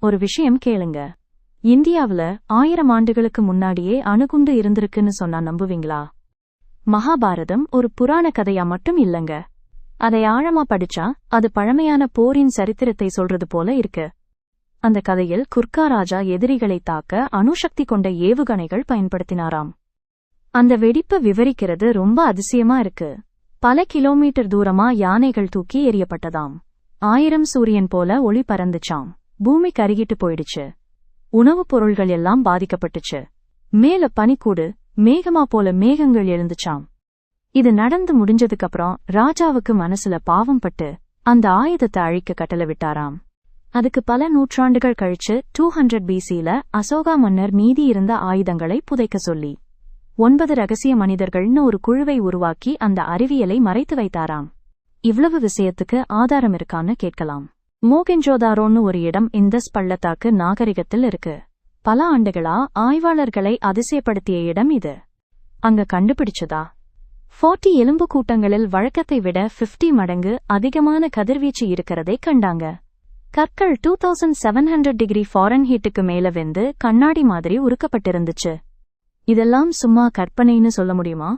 ஒரு விஷயம் கேளுங்க. இந்தியாவுல ஆயிரம் ஆண்டுகளுக்கு முன்னாடியே அணுகுண்டு இருந்திருக்குன்னு சொன்னா நம்புவீங்களா? மகாபாரதம் ஒரு புராண கதையா மட்டும் இல்லங்க. அதை ஆழமா படிச்சா அது பழமையான போரின் சரித்திரத்தை சொல்றது போல இருக்கு. அந்த கதையில் குர்கா ராஜா எதிரிகளை தாக்க அணுசக்தி கொண்ட ஏவுகணைகள் பயன்படுத்தினாராம். அந்த வெடிப்பை விவரிக்கிறது ரொம்ப அதிசயமா இருக்கு. பல கிலோமீட்டர் தூரமா யானைகள் தூக்கி எறியப்பட்டதாம். ஆயிரம் சூரியன் போல ஒளி பறந்துச்சாம். பூமி கருகிட்டு போயிடுச்சு. உணவுப் பொருள்கள் எல்லாம் பாதிக்கப்பட்டுச்சு. மேல பனிக்கூடு மேகமா போல மேகங்கள் எழுந்துச்சாம். இது நடந்து முடிஞ்சதுக்கு அப்புறம் ராஜாவுக்கு மனசுல பாவம் பட்டு அந்த ஆயுதத்தை அழிக்க கட்டளை விட்டாராம். அதுக்கு பல நூற்றாண்டுகள் கழிச்சு டூ ஹண்ட்ரட் பிசில அசோகா மன்னர் மீதி இருந்த ஆயுதங்களை புதைக்க சொல்லி ஒன்பது ரகசிய மனிதர்கள்னு ஒரு குழுவை உருவாக்கி அந்த அறிவியலை மறைத்து வைத்தாராம். இவ்வளவு விஷயத்துக்கு ஆதாரம் இருக்கான்னு கேட்கலாம். மோகெஞ்சோதாரோன்னு ஒரு இடம் இந்தஸ் பள்ளத்தாக்கு நாகரிகத்தில் இருக்கு. பல ஆண்டுகளா ஆய்வாளர்களை அதிசயப்படுத்திய இடம் இது. அங்க கண்டுபிடிச்சதா? ஃபார்ட்டி எலும்பு கூட்டங்களில் வழக்கத்தை விட 50 மடங்கு அதிகமான கதிர்வீச்சு இருக்கிறதை கண்டாங்க. கற்கள் two thousand seven hundred degree ஃபாரன்ஹீட்டுக்கு மேல வெந்து கண்ணாடி மாதிரி உருக்கப்பட்டிருந்துச்சு. இதெல்லாம் சும்மா கற்பனைன்னு சொல்ல முடியுமா?